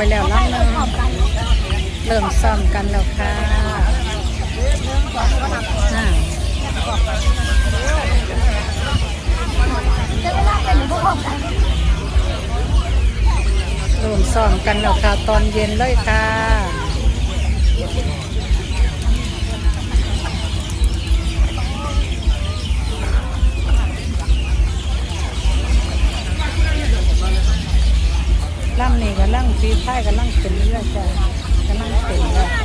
ไปแล้วล่ำหนึงเริ่มซ้อมกันแล้วค่ะอ่าจะเวลาเป็นพวกผมกันเริ่มซ้อมกันแล้วค่ะตอนเย็นเลยค่ะำลังปีไพ่กำลังเป็นเรื่อยจ้ะกำลังเป็นเรื่ย